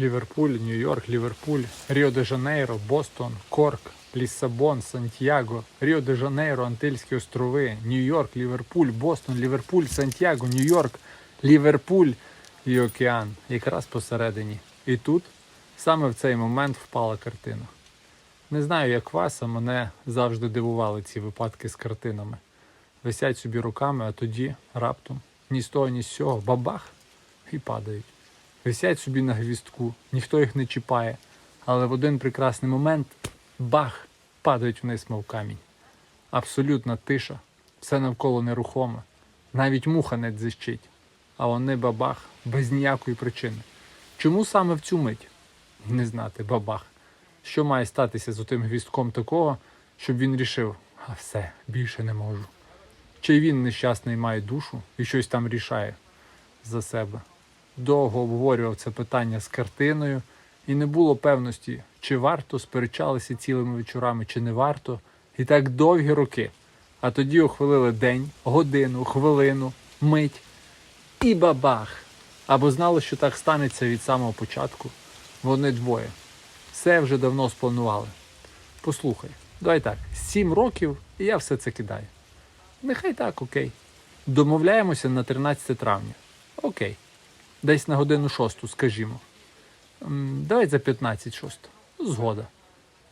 Ліверпуль, Нью-Йорк, Ліверпуль, Ріо-де-Жанейро, Бостон, Корк, Ліссабон, Сантьяго, Ріо-де-Жанейро, Антильські острови, Нью-Йорк, Ліверпуль, Бостон, Ліверпуль, Сантьяго, Нью-Йорк, Ліверпуль і океан. Якраз посередині. І тут саме в цей момент впала картина. Не знаю, як вас, а мене завжди дивували ці випадки з картинами. Висять собі руками, а тоді раптом ні з того, ні з цього, бабах і падають. Висять собі на гвістку, ніхто їх не чіпає, але в один прекрасний момент бах! падають вниз, мов камінь. Абсолютна тиша, все навколо нерухоме, навіть муха не дзищить, а вони бабах без ніякої причини. Чому саме в цю мить? Не знати, бабах. Що має статися з отим гвістком такого, щоб він рішив, а все, більше не можу. Чи він нещасний має душу і щось там рішає за себе. Довго обговорював це питання з картиною, і не було певності, чи варто сперечалися цілими вечорами, чи не варто. І так довгі роки. А тоді ухвалили день, годину, хвилину, мить і бабах. Або знали, що так станеться від самого початку. Вони двоє. Все вже давно спланували. Послухай, давай так, сім років, і я все це кидаю. Нехай так, окей. Домовляємося на 13 травня. Окей. Десь на годину шосту, скажімо. М, Давай за 15 шосту. Згода.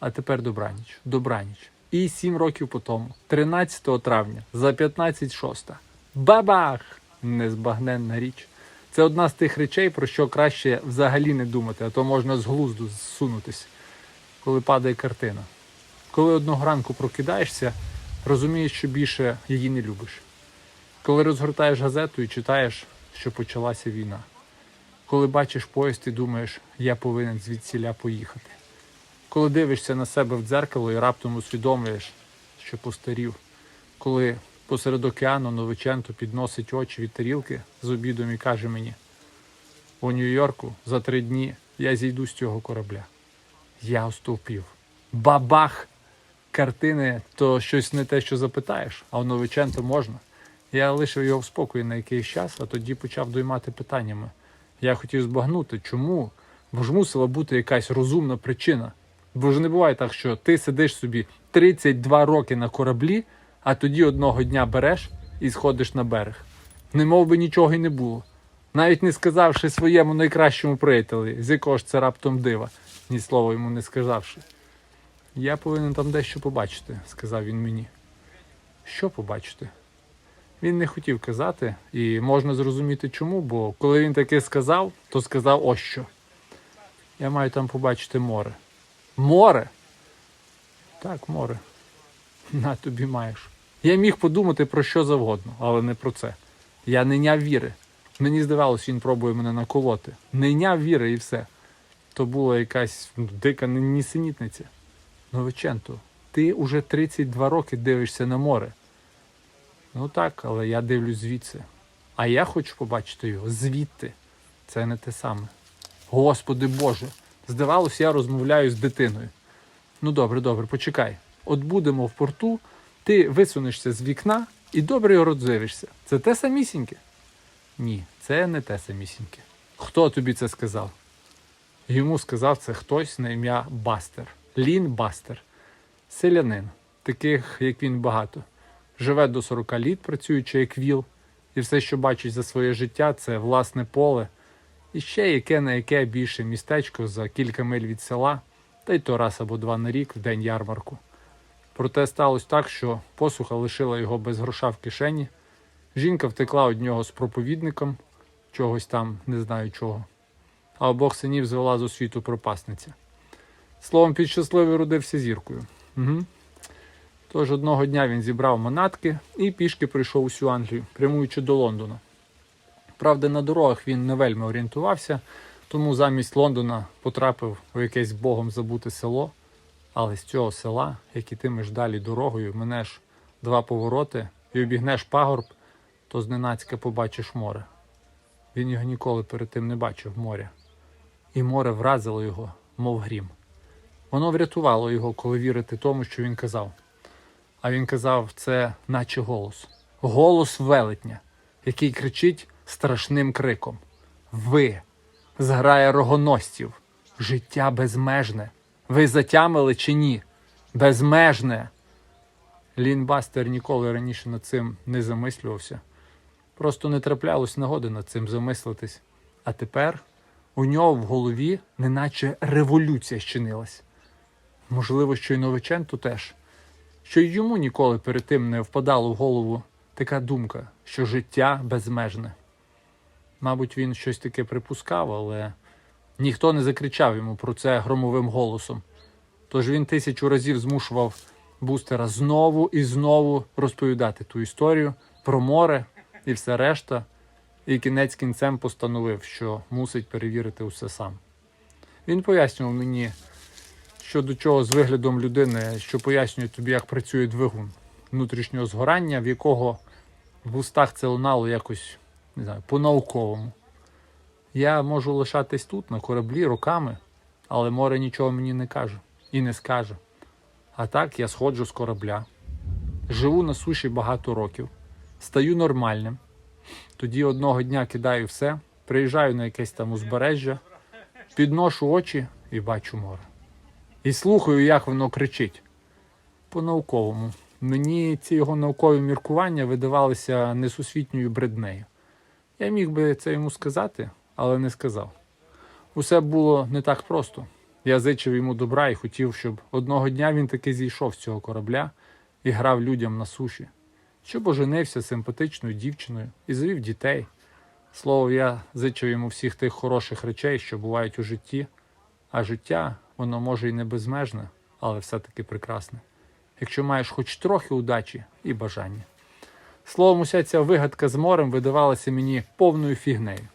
А тепер добраніч. Добраніч. І сім років по тому, 13 травня, за 15 шоста. Бабах! Незбагненна річ. Це одна з тих речей, про що краще взагалі не думати, а то можна з глузду зсунутися, коли падає картина. Коли одного ранку прокидаєшся, розумієш, що більше її не любиш. Коли розгортаєш газету і читаєш, що почалася війна. Коли бачиш поїзд і думаєш, я повинен звідсіля поїхати. Коли дивишся на себе в дзеркало і раптом усвідомлюєш, що постарів. Коли посеред океану Новиченто підносить очі від тарілки з обідом і каже мені: у Нью-Йорку за три дні я зійду з цього корабля. Я остовпів. Бабах! Картини то щось не те, що запитаєш, а у Новиченто можна. Я лишив його в спокої на якийсь час, а тоді почав доймати питаннями. Я хотів збагнути, чому? Бо ж мусила бути якась розумна причина. Бо ж не буває так, що ти сидиш собі 32 роки на кораблі, а тоді одного дня береш і сходиш на берег. Не мов би нічого й не було. Навіть не сказавши своєму найкращому приятелі, з якого ж це раптом дива, ні слова йому не сказавши. Я повинен там дещо побачити, сказав він мені. Що побачити? Він не хотів казати, і можна зрозуміти чому, бо коли він таке сказав, то сказав ось що. Я маю там побачити море. Море? Так, море. На тобі маєш. Я міг подумати про що завгодно, але не про це. Я не няв віри. Мені здавалося, він пробує мене наколоти. Не няв віри і все. То була якась ну, дика нісенітниця. Новиченто, ти уже 32 роки дивишся на море. Ну так, але я дивлюсь звідси. А я хочу побачити його звідти. Це не те саме. Господи Боже, здавалося, я розмовляю з дитиною. Ну добре, добре, почекай. От будемо в порту, ти висунешся з вікна і добре його роздивишся. Це те самісіньке? Ні, це не те самісіньке. Хто тобі це сказав? Йому сказав це хтось на ім'я Бастер. Лін Бастер. Селянин, таких, як він, багато. Живе до 40 літ, працюючи як віл, і все, що бачить за своє життя, це власне поле. І ще яке на яке більше містечко за кілька миль від села, та й то раз або два на рік в день ярмарку. Проте сталося так, що посуха лишила його без гроша в кишені. Жінка втекла від нього з проповідником, чогось там, не знаю чого. А обох синів звела з освіту пропасниця. Словом, під щасливий родився зіркою. Угу. Тож одного дня він зібрав манатки і пішки прийшов усю Англію, прямуючи до Лондона. Правда, на дорогах він не вельми орієнтувався, тому замість Лондона потрапив у якесь богом забуте село. Але з цього села, як ітимеш далі дорогою, минеш два повороти і обігнеш пагорб, то зненацька побачиш море. Він його ніколи перед тим не бачив моря. І море вразило його, мов грім. Воно врятувало його, коли вірити тому, що він казав. А він казав, це наче голос. Голос велетня, який кричить страшним криком: Ви, зграє рогоносців. Життя безмежне. Ви затямили чи ні? Безмежне. Лінбастер ніколи раніше над цим не замислювався. Просто не траплялось нагоди над цим замислитись. А тепер у нього в голові неначе революція щинилась. Можливо, що й Новиченту теж. Що й йому ніколи перед тим не впадала в голову така думка, що життя безмежне. Мабуть, він щось таке припускав, але ніхто не закричав йому про це громовим голосом. Тож він тисячу разів змушував бустера знову і знову розповідати ту історію про море і все решта, і кінець кінцем постановив, що мусить перевірити усе сам. Він пояснював мені, що до чого з виглядом людини, що пояснює тобі, як працює двигун внутрішнього згорання, в якого в устах це лунало якось не знаю, по-науковому. Я можу лишатись тут, на кораблі, роками, але море нічого мені не каже і не скаже. А так я сходжу з корабля, живу на суші багато років, стаю нормальним. Тоді одного дня кидаю все, приїжджаю на якесь там узбережжя, підношу очі і бачу море. І слухаю, як воно кричить. По-науковому. Мені ці його наукові міркування видавалися несусвітньою бреднею. Я міг би це йому сказати, але не сказав. Усе було не так просто. Я зичив йому добра і хотів, щоб одного дня він таки зійшов з цього корабля і грав людям на суші, щоб оженився симпатичною дівчиною і завів дітей. Слово, я зичив йому всіх тих хороших речей, що бувають у житті, а життя, воно може і не безмежне, але все-таки прекрасне. Якщо маєш хоч трохи удачі і бажання. Словом, уся ця вигадка з морем видавалася мені повною фігнею.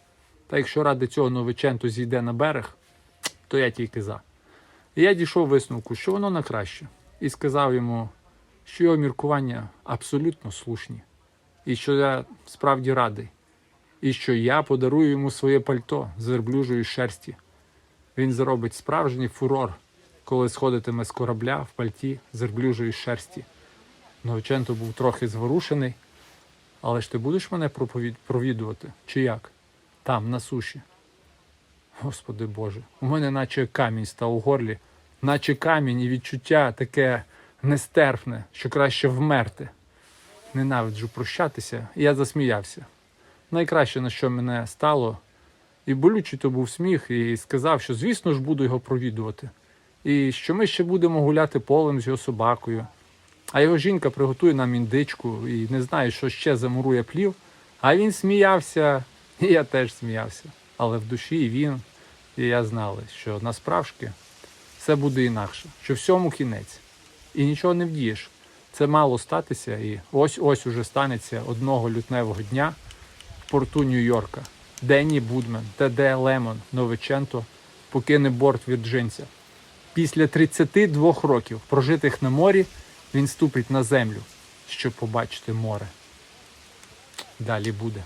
Та якщо ради цього Новиченто зійде на берег, то я тільки за. І я дійшов висновку, що воно на краще, і сказав йому, що його міркування абсолютно слушні, і що я справді радий, і що я подарую йому своє пальто з верблюжої шерсті. Він зробить справжній фурор, коли сходитиме з корабля в пальті з верблюжої шерсті. Новиченто був трохи зворушений. Але ж ти будеш мене провідувати? Чи як? Там, на суші. Господи Боже, у мене наче камінь став у горлі, наче камінь і відчуття таке нестерпне, що краще вмерти. Ненавиджу прощатися, і я засміявся. Найкраще, на що мене стало, і болючий то був сміх, і сказав, що, звісно ж, буду його провідувати. І що ми ще будемо гуляти полем з його собакою. А його жінка приготує нам індичку і не знаю, що ще замурує плів. А він сміявся, і я теж сміявся. Але в душі і він, і я знали, що насправжки все буде інакше, що всьому кінець. І нічого не вдієш. Це мало статися, і ось ось уже станеться одного лютневого дня в порту Нью-Йорка. Денні Будмен, Т.Д. Лемон, Новиченто покине борт вірджинця. Після 32 років, прожитих на морі, він ступить на землю, щоб побачити море. Далі буде.